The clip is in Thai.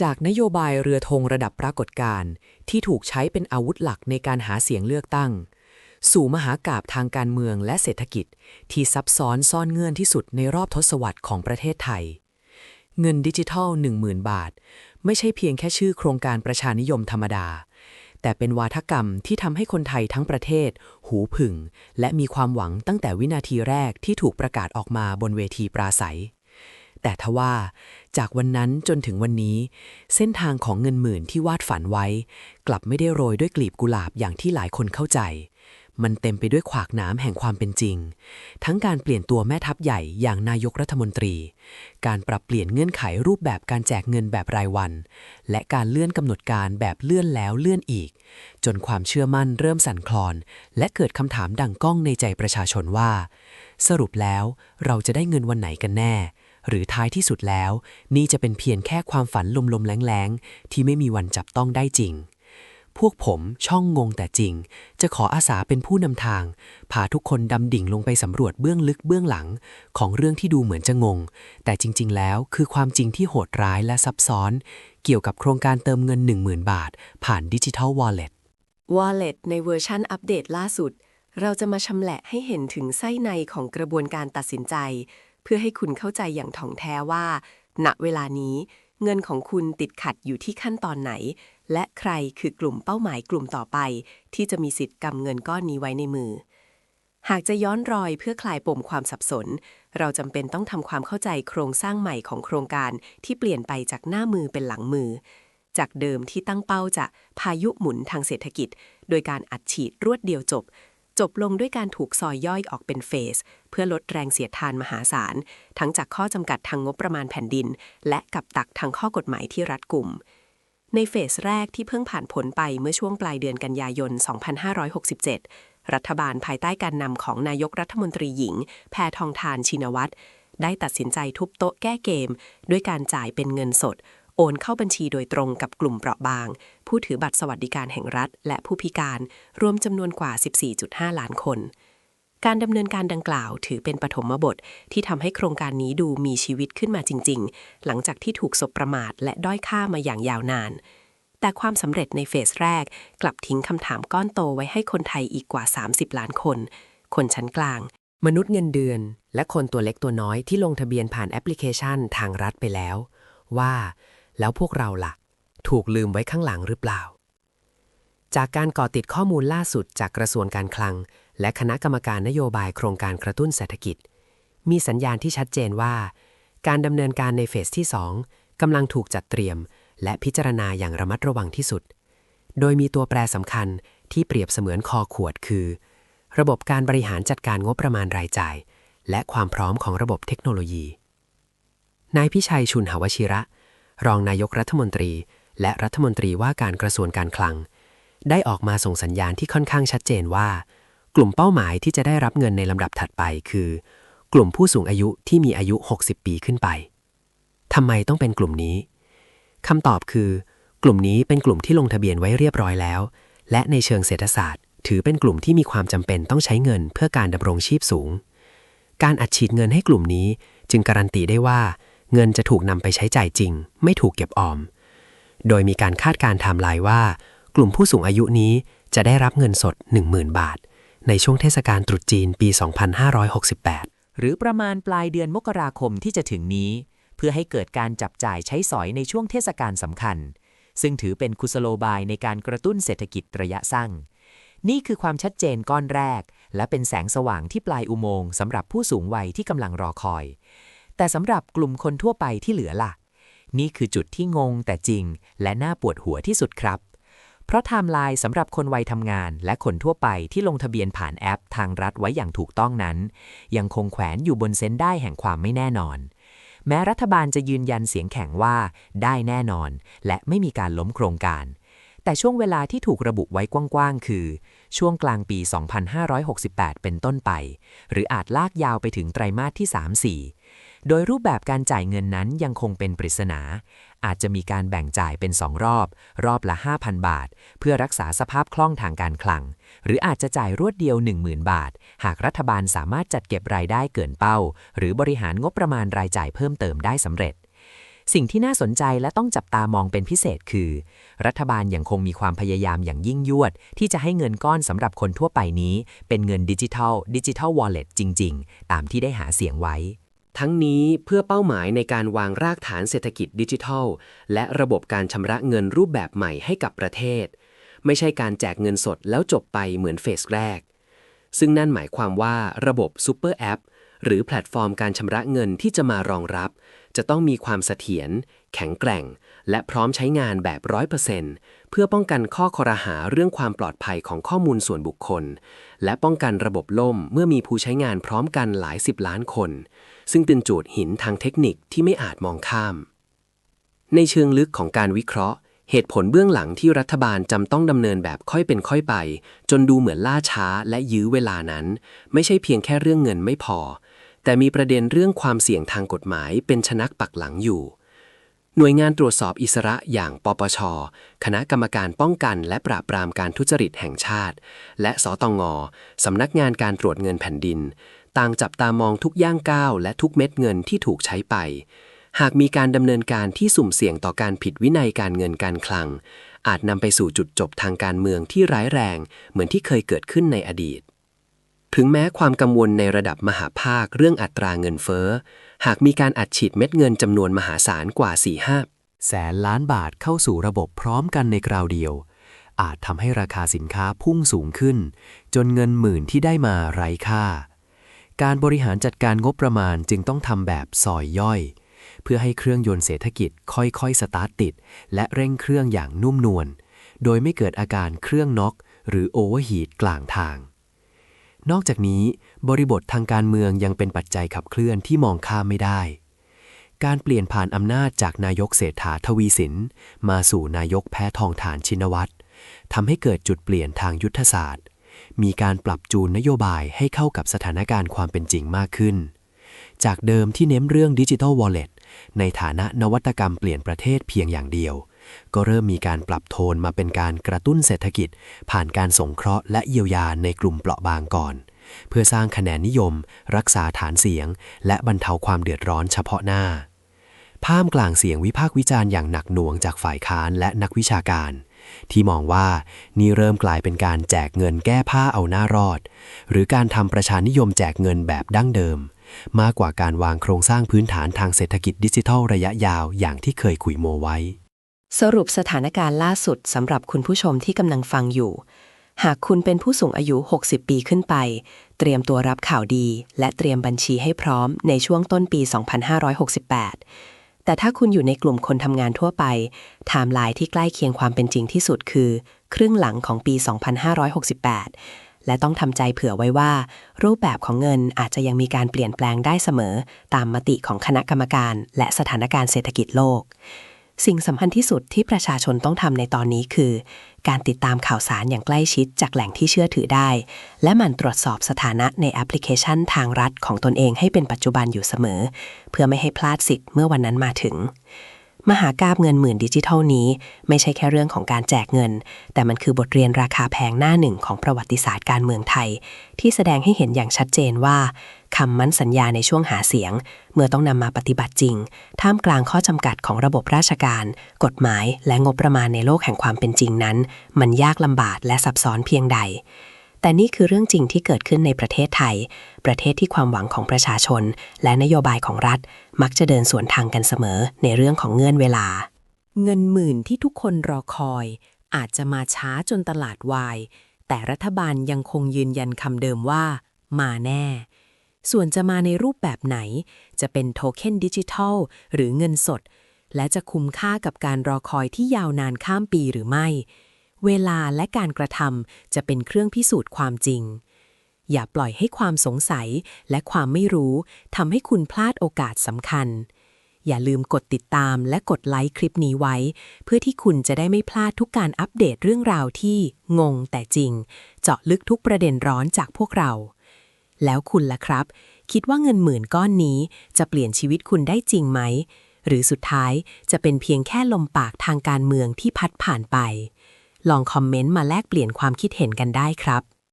จากนโยบายเรือธงระดับปรากฏการณ์ที่ถูกใช้เป็นอาวุธหลักในการหาเสียงเลือกตั้ง สู่มหากาบทางการเมืองและเศรษฐกิจ ที่ซับซ้อนซ่อนเงื่อนที่สุดในรอบทศวรรษของประเทศไทย เงินดิจิทัล 10,000 บาท ไม่ใช่เพียงแค่ชื่อโครงการประชานิยมธรรมดา แต่เป็นวาทกรรมที่ทำให้คนไทยทั้งประเทศ หูผึ่ง และมีความหวังตั้งแต่วินาทีแรกที่ถูกประกาศออกมาบนเวทีปราศัย แต่ทว่า จากวันนั้นจนถึงวันนี้ เส้นทางของเงินหมื่นที่วาดฝันไว้ กลับไม่ได้โรยด้วยกลีบกุหลาบอย่างที่หลายคนเข้าใจ มันเต็มไปด้วยขวากน้ำแห่งความเป็นจริง ทั้งการเปลี่ยนตัวแม่ทัพใหญ่อย่างนายกรัฐมนตรี การปรับเปลี่ยนเงื่อนไขรูปแบบการแจกเงินแบบรายวัน และการเลื่อนกำหนดการแบบเลื่อนแล้วเลื่อนอีก จนความเชื่อมั่นเริ่มสั่นคลอน และเกิดคำถามดังก้องในใจประชาชนว่า สรุปแล้วเราจะได้เงินวันไหนกันแน่ หรือท้ายที่สุดแล้ว นี่จะเป็นเพียงแค่ความฝันลมๆแรงๆ ที่ไม่มีวันจับต้องได้จริง พวกผมช่องงงแต่จริง จะขออาสาเป็นผู้นำทาง พาทุกคนดำดิ่งลงไปสำรวจเบื้องลึกเบื้องหลัง ของเรื่องที่ดูเหมือนจะงง แต่จริง ๆ แล้วคือความจริงที่โหดร้ายและซับซ้อน เกี่ยวกับโครงการเติมเงิน 10,000 บาท ผ่านดิจิทัลวอลเล็ต Wallet ในเวอร์ชันอัปเดตล่าสุดเราจะมาชำแหละให้เห็นถึงไส้ในของกระบวนการตัดสินใจ เพื่อให้คุณเข้าใจอย่างถ่องแท้ว่า ณเวลานี้ เงินของคุณติดขัดอยู่ที่ขั้นตอนไหน และใครคือกลุ่มเป้าหมายกลุ่มต่อไป ที่จะมีสิทธิ์กำเงินก้อนนี้ไว้ในมือ หากจะย้อนรอยเพื่อคลายปมความสับสน เราจำเป็นต้องทำความเข้าใจโครงสร้างใหม่ของโครงการที่เปลี่ยนไปจากหน้ามือเป็นหลังมือจากเดิมที่ตั้งเป้าจะพายุหมุนทางเศรษฐกิจ โดยการอัดฉีดรวดเดียวจบ จบลงด้วยการถูกซอยย่อยออกเป็นเฟส เพื่อลดแรงเสียดทานมหาศาล ทั้งจากข้อจำกัดทางงบประมาณแผ่นดิน และกับตักทางข้อกฎหมายที่รัดกุม ในเฟสแรกที่เพิ่งผ่านผลไปเมื่อช่วงปลายเดือนกันยายน 2567 รัฐบาลภายใต้การนำของนายกรัฐมนตรีหญิง แพทองทานชินวัตรได้ตัดสินใจทุบโต๊ะแก้เกม ด้วยการจ่ายเป็นเงินสด อนเข้าบัญชีโดยตรงกับกลุ่มเปราะบาง ผู้ถือบัตรสวัสดิการแห่งรัฐ และผู้พิการ รวมจำนวนกว่า 14.5 ล้านคน การดำเนินการดังกล่าวถือเป็นปฐมบท ที่ทำให้โครงการนี้ดูมีชีวิตขึ้นมาจริง ๆ หลังจากที่ถูกสบประมาทและด้อยค่ามาอย่างยาวนาน แต่ความสำเร็จในเฟสแรก กลับทิ้งคำถามก้อนโตไว้ให้คนไทยอีกกว่า 30 ล้านคน คนชั้นกลาง มนุษย์เงินเดือน และคนตัวเล็กตัวน้อยที่ลงทะเบียนผ่านแอปพลิเคชันทางรัฐไปแล้วว่า แล้วพวกเราล่ะ ถูกลืมไว้ข้างหลังหรือเปล่า จากการก่อติดข้อมูลล่าสุดจากกระทรวงการคลัง และคณะกรรมการนโยบายโครงการกระตุ้นเศรษฐกิจ มีสัญญาณที่ชัดเจนว่า การดำเนินการในเฟสที่ 2กำลังถูกจัดเตรียม และพิจารณาอย่างระมัดระวังที่สุด โดยมีตัวแปรสำคัญที่เปรียบเสมือนคอขวดคือ ระบบการบริหารจัดการงบประมาณรายจ่าย และความพร้อมของระบบเทคโนโลยีนายพิชัยชุนหวชิระ รองนายกรัฐมนตรี และรัฐมนตรีว่าการกระทรวงการคลัง ได้ออกมาส่งสัญญาณที่ค่อนข้างชัดเจนว่า กลุ่มเป้าหมายที่จะได้รับเงินในลำดับถัดไปคือ กลุ่มผู้สูงอายุที่มีอายุ 60 ปีขึ้นไปทำไมต้องเป็นกลุ่มนี้คำตอบคือ กลุ่มนี้เป็นกลุ่มที่ลงทะเบียนไว้เรียบร้อยแล้ว และในเชิงเศรษฐศาสตร์ ถือเป็นกลุ่มที่มีความจำเป็นต้องใช้เงินเพื่อการดำรงชีพสูง การอัดฉีดเงินให้กลุ่มนี้จึงการันตีได้ว่า เงินจะถูกนำไปใช้จ่ายจริง ไม่ถูกเก็บออม โดยมีการคาดการณ์ไทม์ไลน์ว่า กลุ่มผู้สูงอายุนี้จะได้รับเงินสด 10,000 บาท ในช่วงเทศกาลตรุษจีนปี 2568 หรือประมาณปลายเดือนมกราคมที่จะถึงนี้ เพื่อให้เกิดการจับจ่ายใช้สอยในช่วงเทศกาลสำคัญ ซึ่งถือเป็นกุศโลบายในการกระตุ้นเศรษฐกิจระยะสั้นนี่คือความชัดเจนก้อนแรก และเป็นแสงสว่างที่ปลายอุโมงค์สำหรับผู้สูงวัยที่กำลังรอคอย แต่สำหรับกลุ่มคนทั่วไปที่เหลือล่ะ นี่คือจุดที่งงแต่จริง และน่าปวดหัวที่สุดครับ เพราะไทม์ไลน์สำหรับคนวัยทำงาน และคนทั่วไปที่ลงทะเบียนผ่านแอปทางรัฐไว้อย่างถูกต้องนั้น ยังคงแขวนอยู่บนเส้นได้แห่งความไม่แน่นอน แม้รัฐบาลจะยืนยันเสียงแข็งว่าได้แน่นอน และไม่มีการล้มโครงการแต่ช่วงเวลาที่ถูกระบุไว้กว้างๆ คือ ช่วงกลางปี 2568 เป็นต้นไป หรืออาจลากยาวไปถึงไตรมาสที่ 3-4 โดยรูปแบบการจ่ายเงินนั้นยังคงเป็นปริศนา อาจจะมีการแบ่งจ่ายเป็น 2 รอบ รอบละ 5,000 บาท เพื่อรักษาสภาพคล่องทางการคลัง หรืออาจจะจ่ายรวดเดียว 10,000 บาท หากรัฐบาลสามารถจัดเก็บรายได้เกินเป้า หรือบริหารงบประมาณรายจ่ายเพิ่มเติมได้สำเร็จสิ่งที่น่าสนใจและต้องจับตามองเป็นพิเศษคือ รัฐบาลยังคงมีความพยายามอย่างยิ่งยวด ที่จะให้เงินก้อนสำหรับคนทั่วไปนี้ เป็นเงินดิจิทัลดิจิทัลวอลเล็ตจริง ๆ ตามที่ได้หาเสียงไว้ ทั้งนี้เพื่อเป้าหมายในการวางรากฐานเศรษฐกิจดิจิทัล และระบบการชำระเงินรูปแบบใหม่ให้กับประเทศ ไม่ใช่การแจกเงินสดแล้วจบไปเหมือนเฟสแรก ซึ่งนั่นหมายความว่าระบบซูเปอร์แอปหรือแพลตฟอร์มการชำระเงินที่จะมารองรับ จะต้องมีความเสถียรแข็งแกร่ง และพร้อมใช้งานแบบ 100%เพื่อป้องกันข้อคอรหาเรื่องความปลอดภัยของข้อมูลส่วนบุคคล และป้องกันระบบล่มเมื่อมีผู้ใช้งานพร้อมกันหลายสิบล้านคน ซึ่งเป็นโจทย์หินทางเทคนิคที่ไม่อาจมองข้าม ในเชิงลึกของการวิเคราะห์ เหตุผลเบื้องหลังที่รัฐบาลจำต้องดำเนินแบบค่อยเป็นค่อยไป จนดูเหมือนล่าช้าและยื้อเวลานั้น ไม่ใช่เพียงแค่เรื่องเงินไม่พอ แต่มีประเด็นเรื่องความเสี่ยงทางกฎหมายเป็นชนักปักหลังอยู่ หน่วยงานตรวจสอบอิสระอย่างปปช คณะกรรมการป้องกันและปราบปรามการทุจริตแห่งชาติ และสตงสำนักงานการตรวจเงินแผ่นดิน ต่างจับตามองทุกย่างก้าวและทุกเม็ดเงินที่ถูกใช้ไป หากมีการดำเนินการที่สุ่มเสี่ยงต่อการผิดวินัยการเงินการคลัง อาจนำไปสู่จุดจบทางการเมืองที่ร้ายแรง เหมือนที่เคยเกิดขึ้นในอดีตถึงแม้ความกังวลในระดับมหาภาคเรื่องอัตราเงินเฟ้อ หากมีการอัดฉีดเม็ดเงินจำนวนมหาศาลกว่า 4-5 แสนล้านบาทเข้าสู่ระบบพร้อมกันในคราวเดียว อาจทำให้ราคาสินค้าพุ่งสูงขึ้น จนเงินหมื่นที่ได้มาไร้ค่า การบริหารจัดการงบประมาณจึงต้องทำแบบซอยย่อย เพื่อให้เครื่องยนต์เศรษฐกิจค่อยๆ สตาร์ทติด และเร่งเครื่องอย่างนุ่มนวลโดยไม่เกิดอาการเครื่องน็อกหรือโอเวอร์ฮีทกลางทาง นอกจากนี้บริบททางการเมืองยังเป็นปัจจัยขับเคลื่อนที่มองข้ามไม่ได้ การเปลี่ยนผ่านอำนาจจากนายกเศรษฐาทวีสิน มาสู่นายกแพ้ทองฐานชินวัตรทำให้เกิดจุดเปลี่ยนทางยุทธศาสตร์ มีการปรับจูนนโยบายให้เข้ากับสถานการณ์ความเป็นจริงมากขึ้น จากเดิมที่เน้นเรื่องดิจิทัลวอลเล็ตในฐานะนวัตกรรมเปลี่ยนประเทศเพียงอย่างเดียว ก็เริ่มมีการปรับโทนมาเป็นการกระตุ้นเศรษฐกิจ ผ่านการสงเคราะห์และเยียวยาในกลุ่มเปราะบางก่อน เพื่อสร้างคะแนนนิยม รักษาฐานเสียง และบรรเทาความเดือดร้อนเฉพาะหน้าท่ามกลางเสียงวิพากษ์วิจารณ์อย่างหนักหน่วงจากฝ่ายค้านและนักวิชาการ ที่มองว่านี่เริ่มกลายเป็นการแจกเงินแก้ผ้าเอาหน้ารอด หรือการทำประชานิยมแจกเงินแบบดั้งเดิม มากกว่าการวางโครงสร้างพื้นฐานทางเศรษฐกิจดิจิทัลระยะยาวอย่างที่เคยคุยโมไว้ สรุปสถานการณ์ล่าสุดสำหรับคุณผู้ชมที่กำลังฟังอยู่ หากคุณเป็นผู้สูงอายุ 60 ปีขึ้นไป เตรียมตัวรับข่าวดี และเตรียมบัญชีให้พร้อมในช่วงต้นปี 2568 แต่ถ้าคุณอยู่ในกลุ่มคนทำงานทั่วไปไทม์ไลน์ที่ใกล้เคียงความเป็นจริงที่สุดคือ ครึ่งหลังของปี 2568 และต้องทำใจเผื่อไว้ว่า รูปแบบของเงินอาจจะยังมีการเปลี่ยนแปลงได้เสมอ ตามมติของคณะกรรมการ และสถานการณ์เศรษฐกิจโลก สิ่งสำคัญที่สุดที่ประชาชนต้องทำในตอนนี้คือ การติดตามข่าวสารอย่างใกล้ชิดจากแหล่งที่เชื่อถือได้ และหมั่นตรวจสอบสถานะในแอปพลิเคชันทางรัฐของตนเองให้เป็นปัจจุบันอยู่เสมอ เพื่อไม่ให้พลาดสิทธิ์เมื่อวันนั้นมาถึง มหากาบเงินหมื่นดิจิทัลนี้ ไม่ใช่แค่เรื่องของการแจกเงิน แต่มันคือบทเรียนราคาแพงหน้าหนึ่งของประวัติศาสตร์การเมืองไทย ที่แสดงให้เห็นอย่างชัดเจนว่าคำมั่นสัญญาในช่วงหาเสียง เมื่อต้องนำมาปฏิบัติจริง ท่ามกลางข้อจำกัดของระบบราชการ กฎหมาย และงบประมาณในโลกแห่งความเป็นจริงนั้น มันยากลำบากและซับซ้อนเพียงใด แต่นี่คือเรื่องจริงที่เกิดขึ้นในประเทศไทย ประเทศที่ความหวังของประชาชน และนโยบายของรัฐ มักจะเดินสวนทางกันเสมอในเรื่องของเงื่อนเวลา เงินหมื่นที่ทุกคนรอคอย อาจจะมาช้าจนตลาดวาย แต่รัฐบาลยังคงยืนยันคำเดิมว่า มาแน่ ส่วนจะมาในรูปแบบไหน จะเป็นโทเค็นดิจิทัลหรือเงินสด และจะคุ้มค่ากับการรอคอยที่ยาวนานข้ามปีหรือไม่ เวลาและการกระทำจะเป็นเครื่องพิสูจน์ความจริง อย่าปล่อยให้ความสงสัยและความไม่รู้ทำให้คุณพลาดโอกาสสำคัญ อย่าลืมกดติดตามและกดไลค์คลิปนี้ไว้ เพื่อที่คุณจะได้ไม่พลาดทุกการอัปเดตเรื่องราวที่งงแต่จริง เจาะลึกทุกประเด็นร้อนจากพวกเรา แล้วคุณล่ะครับ คิดว่าเงินหมื่นก้อนนี้จะเปลี่ยนชีวิตคุณได้จริงไหมหรือสุดท้ายจะเป็นเพียงแค่ลมปากทางการเมืองที่พัดผ่านไป ลองคอมเมนต์มาแลกเปลี่ยนความคิดเห็นกันได้ครับ